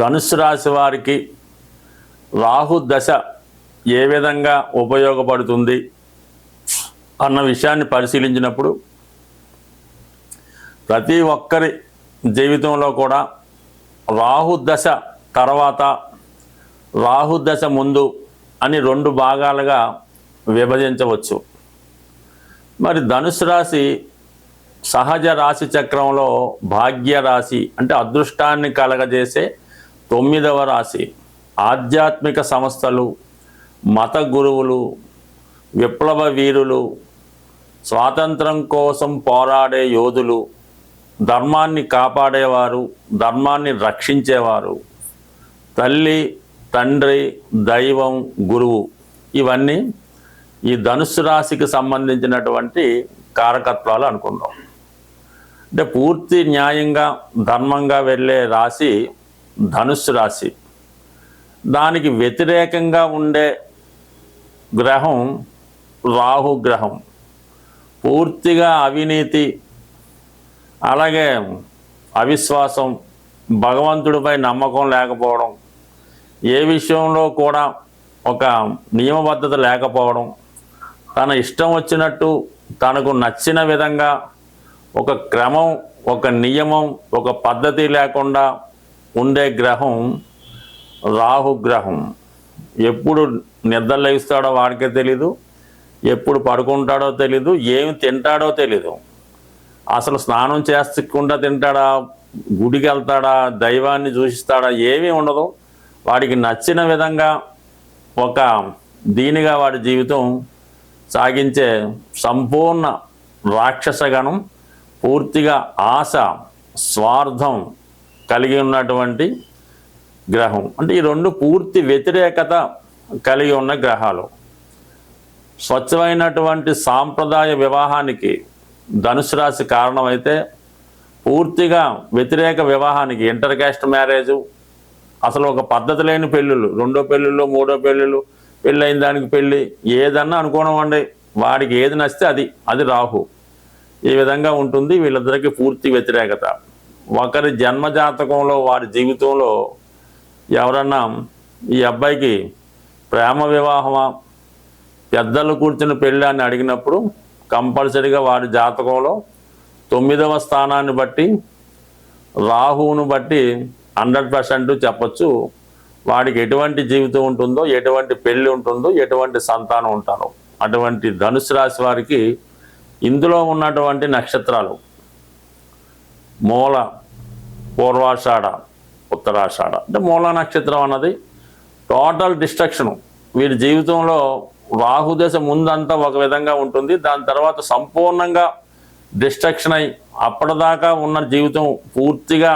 ధనుసు రాశి వారికి రాహు దశ ఏ విధంగా ఉపయోగపడుతుంది అన్న విషయాన్ని పరిశీలించినప్పుడు ప్రతి ఒక్కరి జీవితంలో కూడా రాహు దశ తర్వాత రాహు దశ ముందు అని రెండు భాగాలుగా విభజించవచ్చు. మరి ధనుసు రాశి సహజ రాశి చక్రంలో భాగ్య రాశి అంటే అదృష్టాన్ని కలగజేసే తొమ్మిదవ రాశి. ఆధ్యాత్మిక సంస్థలు మత గురువులు విప్లవ వీరులు స్వాతంత్రం కోసం పోరాడే యోధులు ధర్మాన్ని కాపాడేవారు ధర్మాన్ని రక్షించేవారు తల్లి తండ్రి దైవం గురువు ఇవన్నీ ఈ ధనుసు రాశికి సంబంధించినటువంటి కారకత్వాలు అనుకుందాం. అంటే పూర్తి న్యాయంగా ధర్మంగా వెళ్ళే రాశి ధనుస్సు రాశి. దానికి వ్యతిరేకంగా ఉండే గ్రహం రాహు గ్రహం. పూర్తిగా అవినీతి అలాగే అవిశ్వాసం భగవంతుడిపై నమ్మకం లేకపోవడం ఏ విషయంలో కూడా ఒక నియమబద్ధత లేకపోవడం తన ఇష్టం వచ్చినట్టు తనకు నచ్చిన విధంగా ఒక క్రమం ఒక నియమం ఒక పద్ధతి లేకుండా ఉండే గ్రహం రాహుగ్రహం ఎప్పుడు నిద్రలేస్తాడో వాడికే తెలీదు ఎప్పుడు పడుకుంటాడో తెలీదు ఏమి తింటాడో తెలీదు. అసలు స్నానం చేస్తకుండా తింటాడా గుడికి వెళ్తాడా దైవాన్ని చూసిస్తాడా ఏమీ ఉండదు. వాడికి నచ్చిన విధంగా ఒక దీనిగా వాడి జీవితం సాగించే సంపూర్ణ రాక్షసగణం పూర్తిగా ఆశ స్వార్థం కలిగి ఉన్నటువంటి గ్రహం. అంటే ఈ రెండు పూర్తి వ్యతిరేకత కలిగి ఉన్న గ్రహాలు. స్వచ్ఛమైనటువంటి సాంప్రదాయ వివాహానికి ధనుసు రాశి కారణమైతే పూర్తిగా వ్యతిరేక వివాహానికి ఇంటర్ క్యాస్ట్ మ్యారేజు అసలు ఒక పద్ధతి లేని పెళ్ళిళ్ళు రెండో పెళ్ళిళ్ళు మూడో పెళ్ళిళ్ళు పెళ్ళి అయిన దానికి పెళ్ళి ఏదన్నా అనుకోనివ్వండి వాడికి ఏది నచ్చితే అది అది రాహు. ఈ విధంగా ఉంటుంది. వీళ్ళిద్దరికీ పూర్తి వ్యతిరేకత. ఒకరి జన్మజాతకంలో వారి జీవితంలో ఎవరన్నా ఈ అబ్బాయికి ప్రేమ వివాహమా? పెద్దలు కూర్చుని పెళ్ళి అని అడిగినప్పుడు కంపల్సరిగా వారి జాతకంలో తొమ్మిదవ స్థానాన్ని బట్టి రాహువును బట్టి హండ్రెడ్ పర్సెంట్ చెప్పచ్చు వాడికి ఎటువంటి జీవితం ఉంటుందో ఎటువంటి పెళ్ళి ఉంటుందో ఎటువంటి సంతానం ఉంటారో. అటువంటి ధనుసు రాశి వారికి ఇందులో ఉన్నటువంటి నక్షత్రాలు మూల పూర్వాషాఢ ఉత్తరాషాఢ. అంటే మూల నక్షత్రం అన్నది టోటల్ డిస్ట్రక్షన్. వీరి జీవితంలో రాహుదశ ముందంతా ఒక విధంగా ఉంటుంది. దాని తర్వాత సంపూర్ణంగా డిస్ట్రక్షన్ అయి అప్పటిదాకా ఉన్న జీవితం పూర్తిగా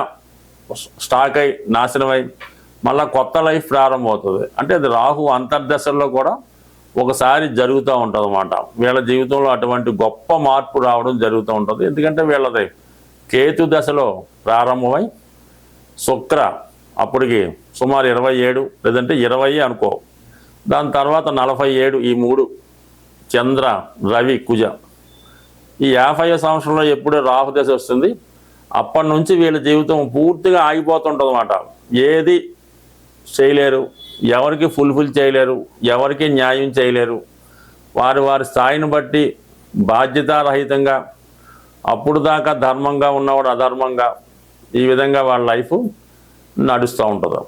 స్టాక్ అయి నాశనమై మళ్ళీ కొత్త లైఫ్ ప్రారంభమవుతుంది. అంటే అది రాహు అంతర్దశల్లో కూడా ఒకసారి జరుగుతూ ఉంటుంది అన్నమాట వీళ్ళ జీవితంలో అటువంటి గొప్ప మార్పు రావడం జరుగుతూ ఉంటుంది. ఎందుకంటే వీళ్ళది కేతు దశలో ప్రారంభమై శుక్ర అప్పటికి సుమారు ఇరవై ఏడు లేదంటే ఇరవై అనుకో. దాని తర్వాత నలభై ఏడు ఈ మూడు చంద్ర రవి కుజ. ఈ యాభై సంవత్సరంలో ఎప్పుడో రాహు దశ వస్తుంది? అప్పటి నుంచి వీళ్ళ జీవితం పూర్తిగా ఆగిపోతుంటుంది అనమాట ఏది చేయలేరు ఎవరికి ఫుల్ఫిల్ చేయలేరు ఎవరికి న్యాయం చేయలేరు. వారి వారి స్థాయిని బట్టి బాధ్యతారహితంగా అప్పుడు దాకా ధర్మంగా ఉన్నవాడు అధర్మంగా ఈ విధంగా వాళ్ళ లైఫ్ నడుస్తూ ఉంటుంది.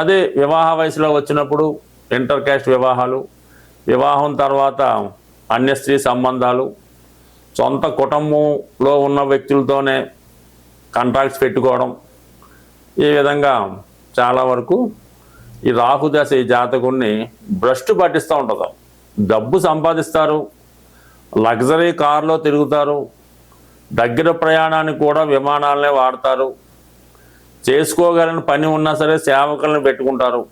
అదే వివాహ వయసులో వచ్చినప్పుడు ఇంటర్ క్యాస్ట్ వివాహాలు వివాహం తర్వాత అన్యస్త్రీ సంబంధాలు సొంత కుటుంబంలో ఉన్న వ్యక్తులతోనే కాంట్రాక్ట్స్ పెట్టుకోవడం ఈ విధంగా చాలా వరకు ఈ రాహుదశ ఈ జాతకుడిని భ్రష్టు పట్టిస్తూ ఉంటుంది. డబ్బు సంపాదిస్తారు లగ్జరీ కారులో తిరుగుతారు దగ్గర ప్రయాణానికి కూడా విమానాలనే వాడతారు. చేసుకోగలని పని ఉన్నా సరే సేవకులను పెట్టుకుంటారు.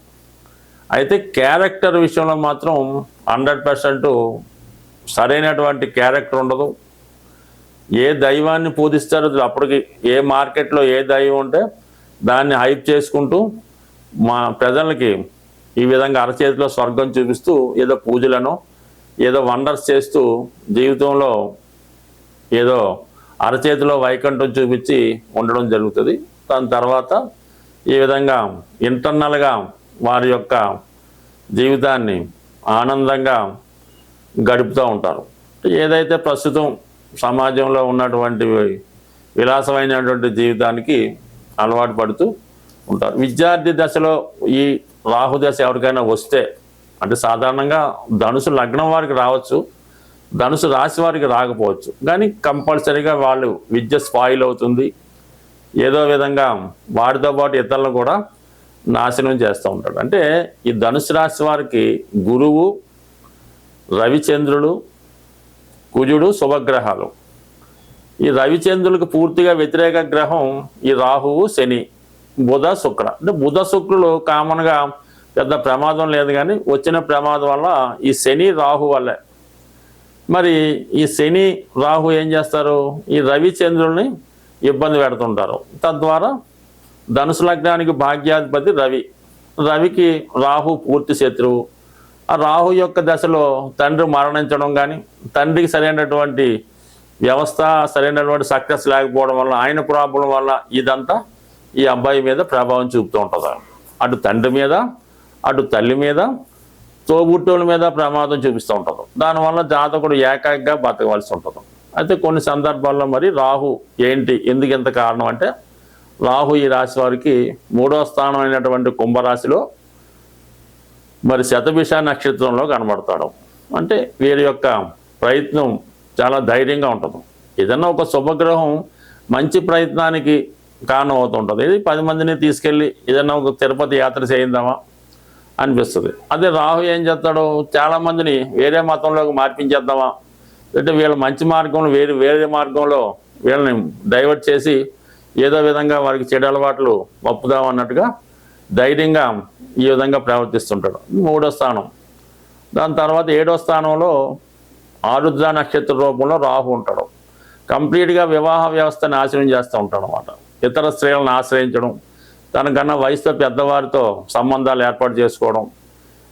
అయితే క్యారెక్టర్ విషయంలో మాత్రం హండ్రెడ్ పర్సెంట్ సరైనటువంటి క్యారెక్టర్ ఉండదు. ఏ దైవాన్ని పూజిస్తారో అప్పటికి ఏ మార్కెట్లో ఏ దైవం ఉంటే దాన్ని హైప్ చేసుకుంటూ మా ప్రజలకి ఈ విధంగా అరచేతిలో స్వర్గం చూపిస్తూ ఏదో పూజలను ఏదో వండర్స్ చేస్తూ జీవితంలో ఏదో అరచేతిలో వైకుంఠం చూపించి ఉండడం జరుగుతుంది. దాని తర్వాత ఈ విధంగా ఇంటర్నల్గా వారి యొక్క జీవితాన్ని ఆనందంగా గడుపుతూ ఉంటారు. ఏదైతే ప్రస్తుతం సమాజంలో ఉన్నటువంటి విలాసమైనటువంటి జీవితానికి అలవాటు పడుతూ ఉంటారు. విద్యార్థి దశలో ఈ రాహు దశ ఎవరికైనా వస్తే అంటే సాధారణంగా ధనుసు లగ్నం వారికి రావచ్చు. ధనుసు రాశి వారికి రాకపోవచ్చు. కానీ కంపల్సరీగా వాళ్ళు విద్య స్పాయిల్ అవుతుంది. ఏదో విధంగా వారితో పాటు ఇతరులను కూడా నాశనం చేస్తూ ఉంటాడు. అంటే ఈ ధనుసు రాశి వారికి గురువు రవిచంద్రుడు కుజుడు శుభగ్రహాలు. ఈ రవిచంద్రులకు పూర్తిగా వ్యతిరేక గ్రహం ఈ రాహువు శని బుధ శుక్ర. అంటే బుధ శుక్రులు కామన్గా పెద్ద ప్రమాదం లేదు కానీ వచ్చిన ప్రమాదం వల్ల ఈ శని రాహు వల్లే. మరి ఈ శని రాహు ఏం చేస్తారు? ఈ రవిచంద్రుల్ని ఇబ్బంది పెడుతుంటారు. తద్వారా ధనుసు లగ్నానికి భాగ్యాధిపతి రవి. రవికి రాహు పూర్తి శత్రువు. ఆ రాహు యొక్క దశలో తండ్రి మరణించడం కానీ తండ్రికి సరైనటువంటి వ్యవస్థ సరైనటువంటి సక్సెస్ లేకపోవడం వల్ల ఆయన ప్రాబ్లం వల్ల ఇదంతా ఈ అబ్బాయి మీద ప్రభావం చూపుతూ ఉంటుంది. అటు తండ్రి మీద అటు తల్లి మీద తోబుట్టువుల మీద ప్రమాదం చూపిస్తూ ఉంటుంది. దానివల్ల జాతకుడు ఏకాగ్గా బతకవలసి ఉంటుంది. అయితే కొన్ని సందర్భాల్లో మరి రాహు ఏంటి ఎందుకు ఎంత కారణం అంటే రాహు ఈ రాశి వారికి మూడో స్థానం అయినటువంటి కుంభరాశిలో మరి శతభిష నక్షత్రంలో కనబడతాడు. అంటే వీరి యొక్క ప్రయత్నం చాలా ధైర్యంగా ఉంటుంది. ఏదన్నా ఒక శుభగ్రహం మంచి ప్రయత్నానికి కారణం అవుతుంటుంది. ఇది పది మందిని తీసుకెళ్ళి ఏదన్నా ఒక తిరుపతి యాత్ర చేయిందామా? అనిపిస్తుంది. అదే రాహు ఏం చేస్తాడు? చాలా మందిని వేరే మతంలోకి మార్పించేద్దామా? అంటే వీళ్ళ మంచి మార్గంలో వేరే వేరే మార్గంలో వీళ్ళని డైవర్ట్ చేసి ఏదో విధంగా వారికి చెడు అలవాట్లు ఒప్పుదాం అన్నట్టుగా ధైర్యంగా ఈ విధంగా ప్రవర్తిస్తుంటాడు. మూడో స్థానం. దాని తర్వాత ఏడో స్థానంలో ఆరుద్ర నక్షత్ర రూపంలో రాహు ఉంటాడు. కంప్లీట్గా వివాహ వ్యవస్థ నాశనం చేస్తూ ఉంటాడు అనమాట ఇతర స్త్రీలను ఆశ్రయించడం తనకన్నా వయసుతో పెద్దవారితో సంబంధాలు ఏర్పాటు చేసుకోవడం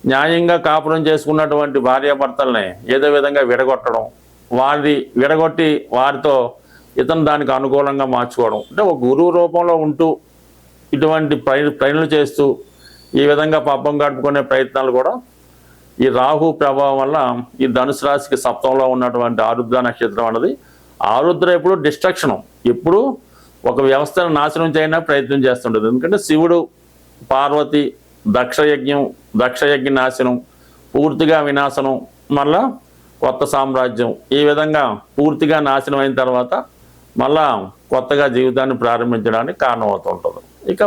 న్యాయంగా కాపురం చేసుకున్నటువంటి భార్యాభర్తల్ని ఏదో విధంగా విడగొట్టడం వారి విడగొట్టి వారితో ఇతను దానికి అనుకూలంగా మార్చుకోవడం. అంటే ఒక గురువు రూపంలో ఉంటూ ఇటువంటి ప్రై చేస్తూ ఈ విధంగా పాపం గడుపుకునే ప్రయత్నాలు కూడా ఈ రాహు ప్రభావం వల్ల ఈ ధనుసు రాశికి సప్తంలో ఉన్నటువంటి ఆరుద్ర నక్షత్రం అన్నది. ఆరుద్ర ఎప్పుడు డిస్ట్రక్షన్. ఎప్పుడు ఒక వ్యవస్థను నాశనం చేయడానికి ప్రయత్నం చేస్తుంటుంది. ఎందుకంటే శివుడు పార్వతి దక్షయజ్ఞం దక్షయజ్ఞ నాశనం పూర్తిగా వినాశనం మళ్ళా కొత్త సామ్రాజ్యం. ఈ విధంగా పూర్తిగా నాశనం అయిన తర్వాత మళ్ళా కొత్తగా జీవితాన్ని ప్రారంభించడానికి కారణమవుతూ ఉంటుంది. ఇక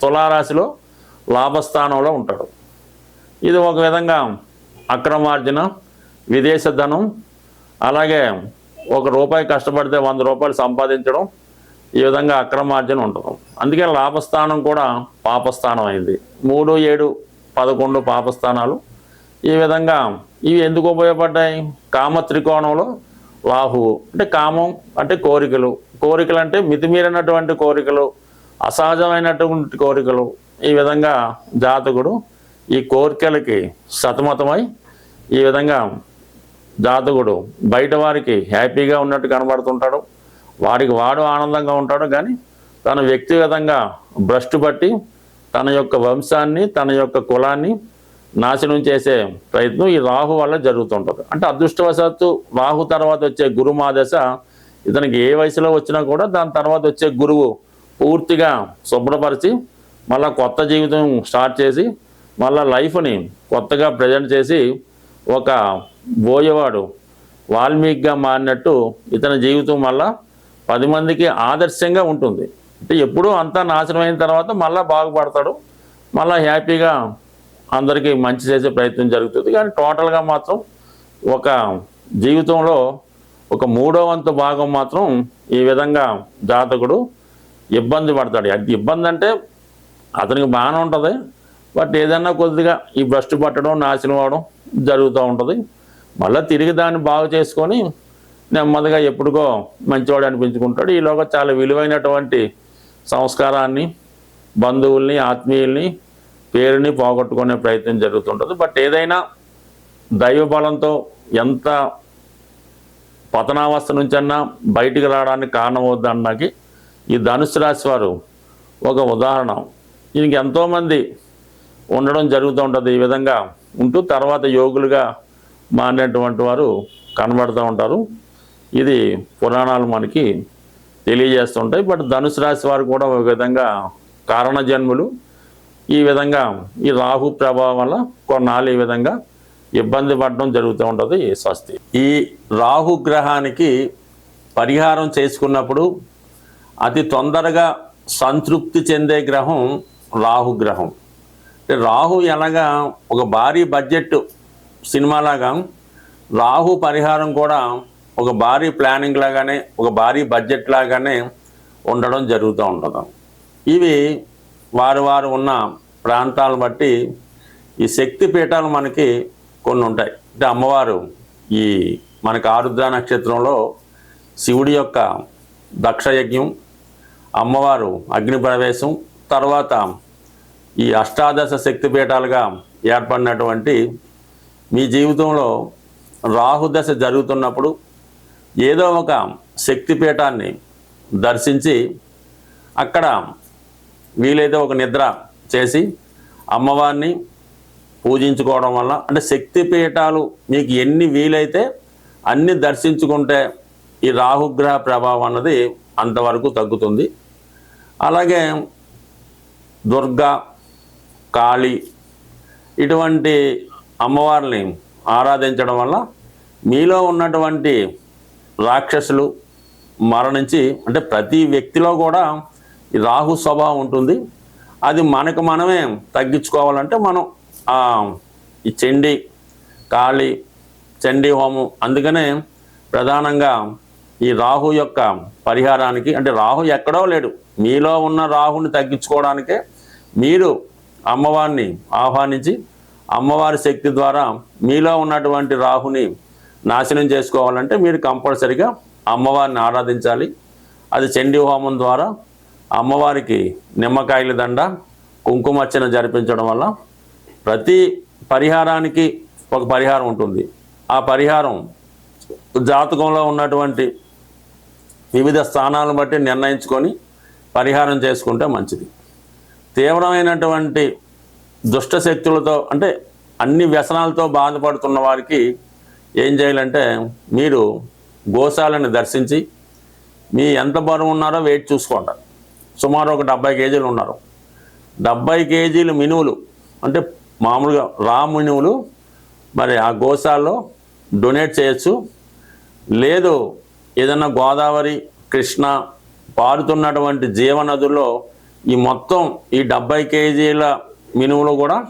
తులారాశిలో లాభస్థానంలో ఉంటాడు. ఇది ఒక విధంగా అక్రమార్జన విదేశ ధనం అలాగే ఒక రూపాయి కష్టపడితే వంద రూపాయలు సంపాదించడం ఈ విధంగా అక్రమార్జన ఉంటుంది అందుకే లాభస్థానం కూడా పాపస్థానం అయింది. మూడు ఏడు పదకొండు పాపస్థానాలు. ఈ విధంగా ఇవి ఎందుకు ఉపయోగపడ్డాయి? కామ త్రికోణంలో రాహువు అంటే కామం అంటే కోరికలు. కోరికలు అంటే మితిమీరినటువంటి కోరికలు అసహజమైనటువంటి కోరికలు. ఈ విధంగా జాతకుడు ఈ కోరికలకి సతమతమై ఈ విధంగా జాతకుడు బయట వారికి హ్యాపీగా ఉన్నట్టు కనబడుతుంటాడు. వాడికి వాడు ఆనందంగా ఉంటాడు కానీ తన వ్యక్తిగతంగా భ్రష్టు పట్టి తన యొక్క వంశాన్ని తన యొక్క కులాన్ని నాశనం చేసే ప్రయత్నం ఈ రాహు వల్ల జరుగుతుంటుంది. అంటే అదృష్టవశాత్తు రాహు తర్వాత వచ్చే గురు మాదశ ఇతనికి ఏ వయసులో వచ్చినా కూడా దాని తర్వాత వచ్చే గురువు పూర్తిగా శుభ్రపరిచి మళ్ళీ కొత్త జీవితం స్టార్ట్ చేసి మళ్ళీ లైఫ్ని కొత్తగా ప్రజెంట్ చేసి ఒక బోయేవాడు వాల్మీకిగా మారినట్టు ఇతని జీవితం మళ్ళీ పది మందికి ఆదర్శంగా ఉంటుంది. అంటే ఎప్పుడూ అంతా నాశనం అయిన తర్వాత మళ్ళీ బాగుపడతాడు. మళ్ళీ హ్యాపీగా అందరికీ మంచి చేసే ప్రయత్నం జరుగుతుంది. కానీ టోటల్గా మాత్రం ఒక జీవితంలో ఒక మూడో వంతు భాగం మాత్రం ఈ విధంగా జాతకుడు ఇబ్బంది పడతాడు. అది ఇబ్బంది అంటే అతనికి బాగానే ఉంటుంది. బట్ ఏదన్నా కొద్దిగా ఈ భ్రష్టు పట్టడం నాశనం అవడం జరుగుతూ ఉంటుంది. మళ్ళీ తిరిగి దాన్ని బాగు చేసుకొని నెమ్మదిగా ఎప్పుడుకో మంచివాడు అనిపించుకుంటాడు. ఈలోగా చాలా విలువైనటువంటి సంస్కారాన్ని బంధువుల్ని ఆత్మీయుల్ని పేరుని పోగొట్టుకునే ప్రయత్నం జరుగుతుంటుంది. బట్ ఏదైనా దైవ బలంతో ఎంత పతనావస్థ నుంచన్నా బయటికి రావడానికి కారణమవుద్దన్నకి ఈ ధనుసు రాశి వారు ఒక ఉదాహరణ. దీనికి ఎంతోమంది ఉండడం జరుగుతూ ఉంటుంది ఈ విధంగా ఉంటూ తర్వాత యోగులుగా మారినటువంటి వారు కనబడుతూ ఉంటారు. ఇది పురాణాలు మనకి తెలియజేస్తుంటాయి. బట్ ధనుసు రాశి వారు కూడా ఒక విధంగా కారణ జన్ములు. ఈ విధంగా ఈ రాహు ప్రభావం వల్ల కొన్నాళ్ళు ఈ విధంగా ఇబ్బంది పడడం జరుగుతూ ఉంటుంది స్వస్తి. ఈ రాహు గ్రహానికి పరిహారం చేసుకున్నప్పుడు అతి తొందరగా సంతృప్తి చెందే గ్రహం రాహు గ్రహం. అంటే రాహు ఎలాగా ఒక భారీ బడ్జెట్ సినిమాలాగా రాహు పరిహారం కూడా ఒక భారీ ప్లానింగ్ లాగానే ఒక భారీ బడ్జెట్ లాగానే ఉండడం జరుగుతూ ఉంటుంది. ఇవి వారు వారు ఉన్న ప్రాంతాలను బట్టి ఈ శక్తి పీఠాలు మనకి కొన్ని ఉంటాయి. అంటే అమ్మవారు ఈ మనకి ఆరుద్ర నక్షత్రంలో శివుడి యొక్క దక్షయజ్ఞం అమ్మవారు అగ్ని ప్రవేశం తర్వాత ఈ అష్టాదశ శక్తిపీఠాలుగా ఏర్పడినటువంటి మీ జీవితంలో రాహుదశ జరుగుతున్నప్పుడు ఏదో ఒక శక్తిపీఠాన్ని దర్శించి అక్కడ వీలైతే ఒక నిద్ర చేసి అమ్మవారిని పూజించుకోవడం వల్ల అంటే శక్తిపీఠాలు మీకు ఎన్ని వీలైతే అన్ని దర్శించుకుంటే ఈ రాహుగ్రహ ప్రభావం అన్నది అంతవరకు తగ్గుతుంది. అలాగే దుర్గా కాళీ ఇటువంటి అమ్మవారిని ఆరాధించడం వల్ల మీలో ఉన్నటువంటి రాక్షసులు మరణించి అంటే ప్రతి వ్యక్తిలో కూడా రాహు స్వభావం ఉంటుంది. అది మనకు మనమే తగ్గించుకోవాలంటే మనం ఈ చండి కాళీ చండీ హోమం అందుకనే ప్రధానంగా ఈ రాహు యొక్క పరిహారానికి అంటే రాహు ఎక్కడో లేడు. మీలో ఉన్న రాహుని తగ్గించుకోవడానికే మీరు అమ్మవారిని ఆహ్వానించి అమ్మవారి శక్తి ద్వారా మీలో ఉన్నటువంటి రాహుని నాశనం చేసుకోవాలంటే మీరు కంపల్సరిగా అమ్మవారిని ఆరాధించాలి. అది చండీ హోమం ద్వారా అమ్మవారికి నిమ్మకాయల దండ కుంకుమర్చన జరిపించడం వల్ల ప్రతి పరిహారానికి ఒక పరిహారం ఉంటుంది. ఆ పరిహారం జాతకంలో ఉన్నటువంటి వివిధ స్థానాలను బట్టి నిర్ణయించుకొని పరిహారం చేసుకుంటే మంచిది. తీవ్రమైనటువంటి దుష్ట శక్తులతో అంటే అన్ని వ్యసనాలతో బాధపడుతున్న వారికి ఏం చేయాలంటే మీరు గోశాలను దర్శించి మీ ఎంత బరువు ఉన్నారో వెయిట్ చూసుకోండి. సుమారు ఒక డెబ్బై కేజీలు ఉన్నారు. డెబ్బై కేజీలు మినువులు అంటే మామూలుగా రా మినువులు మరి ఆ గోశాలలో డొనేట్ చేయొచ్చు. లేదు ఏదన్నా గోదావరి కృష్ణ పారుతున్నటువంటి జీవనదుల్లో ఈ మొత్తం ఈ డెబ్బై కేజీల మినువులు కూడా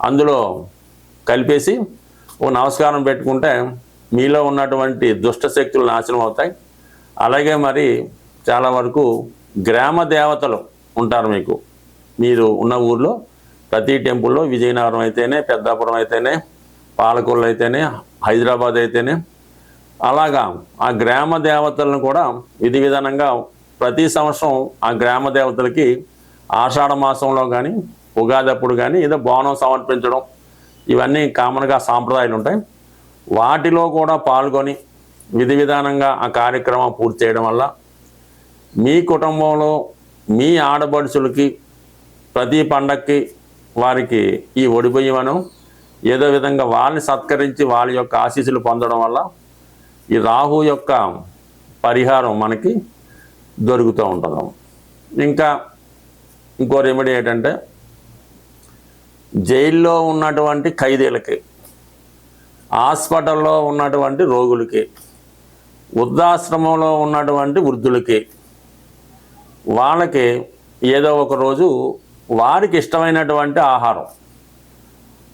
అందులో కలిపేసి ఓ నమస్కారం పెట్టుకుంటే మీలో ఉన్నటువంటి దుష్ట శక్తులు నాశనం అవుతాయి. అలాగే మరి చాలా వరకు గ్రామ దేవతలు ఉంటారు మీకు. మీరు ఉన్న ఊర్లో ప్రతి టెంపుల్లో విజయనగరం అయితేనే పెద్దాపురం అయితేనే పాలకొల్లు అయితేనే హైదరాబాద్ అయితేనే అలాగా ఆ గ్రామ దేవతలను కూడా విధి విధానంగా ప్రతి సంవత్సరం ఆ గ్రామ దేవతలకి ఆషాఢ మాసంలో కానీ ఉగాది అప్పుడు కానీ ఏదో బోనం సమర్పించడం ఇవన్నీ కామన్గా సాంప్రదాయాలు ఉంటాయి. వాటిలో కూడా పాల్గొని విధి విధానంగా ఆ కార్యక్రమం పూర్తి చేయడం వల్ల మీ కుటుంబంలో మీ ఆడపడుచులకి ప్రతి పండక్కి వారికి ఈ ఒడిబియ్యమను ఏదో విధంగా వాళ్ళని సత్కరించి వాళ్ళ యొక్క ఆశీస్సులు పొందడం వల్ల ఈ రాహు యొక్క పరిహారం మనకి దొరుకుతూ ఉంటుంది. ఇంకా ఇంకో రెమెడీ ఏంటంటే జైల్లో ఉన్నటువంటి ఖైదీలకి హాస్పిటల్లో ఉన్నటువంటి రోగులకి వృద్ధాశ్రమంలో ఉన్నటువంటి వృద్ధులకి వాళ్ళకి ఏదో ఒక రోజు వారికి ఇష్టమైనటువంటి ఆహారం.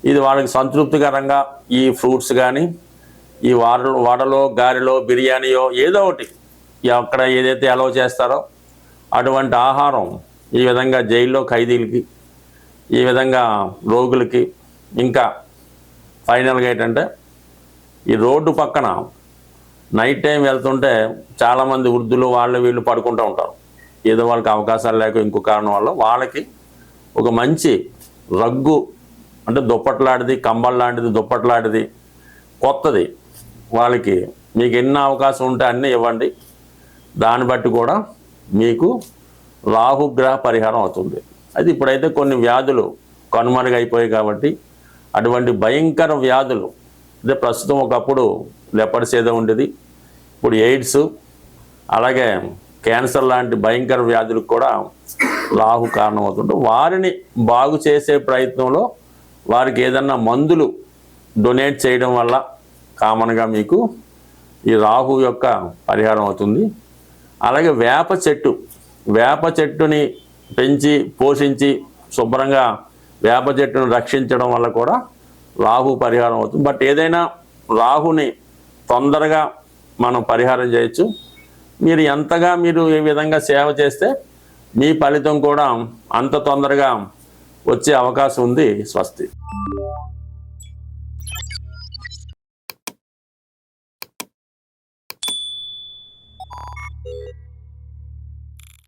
ఇది వాళ్ళకి సంతృప్తికరంగా ఈ ఫ్రూట్స్ కానీ ఈ వాడలో వడలో గారెలో బిర్యానీయో ఏదో ఒకటి అక్కడ ఏదైతే అలౌ చేస్తారో అటువంటి ఆహారం ఈ విధంగా జైల్లో ఖైదీలకి ఈ విధంగా రోగులకి ఇంకా ఫైనల్గా ఏంటంటే ఈ రోడ్డు పక్కన నైట్ టైం వెళ్తుంటే చాలామంది వృద్ధులు వాళ్ళు వీళ్ళు పడుకుంటూ ఉంటారు. ఏదో వాళ్ళకి అవకాశాలు లేక ఇంకో కారణం వల్ల వాళ్ళకి ఒక మంచి రగ్గు అంటే దుప్పట్లాంటిది కంబల్ లాంటిది దుప్పట్లాంటిది కొత్తది. వాళ్ళకి మీకు ఎన్ని అవకాశం ఉంటే అన్నీ ఇవ్వండి. దాన్ని బట్టి కూడా మీకు రాహుగ్రహ పరిహారం అవుతుంది. అది ఇప్పుడైతే కొన్ని వ్యాధులు కనుమరుగైపోయాయి కాబట్టి అటువంటి భయంకర వ్యాధులు అంటే ప్రస్తుతం ఒకప్పుడు లెపర్సేద ఉండేది ఇప్పుడు ఎయిడ్స్ అలాగే క్యాన్సర్ లాంటి భయంకర వ్యాధులకు కూడా లాహు కారణమవుతుంటే వారిని బాగు చేసే ప్రయత్నంలో వారికి ఏదన్నా మందులు డొనేట్ చేయడం వల్ల కామన్గా మీకు ఈ రాహు యొక్క పరిహారం అవుతుంది. అలాగే వేప చెట్టు వేప చెట్టుని పెంచి పోషించి శుభ్రంగా వేప చెట్టును రక్షించడం వల్ల కూడా రాహు పరిహారం అవుతుంది. బట్ ఏదైనా రాహుని తొందరగా మనం పరిహారం చేయొచ్చు. మీరు ఎంతగా మీరు ఏ విధంగా సేవ చేస్తే మీ ఫలితం కూడా అంత తొందరగా వచ్చే అవకాశం ఉంది స్వస్తి.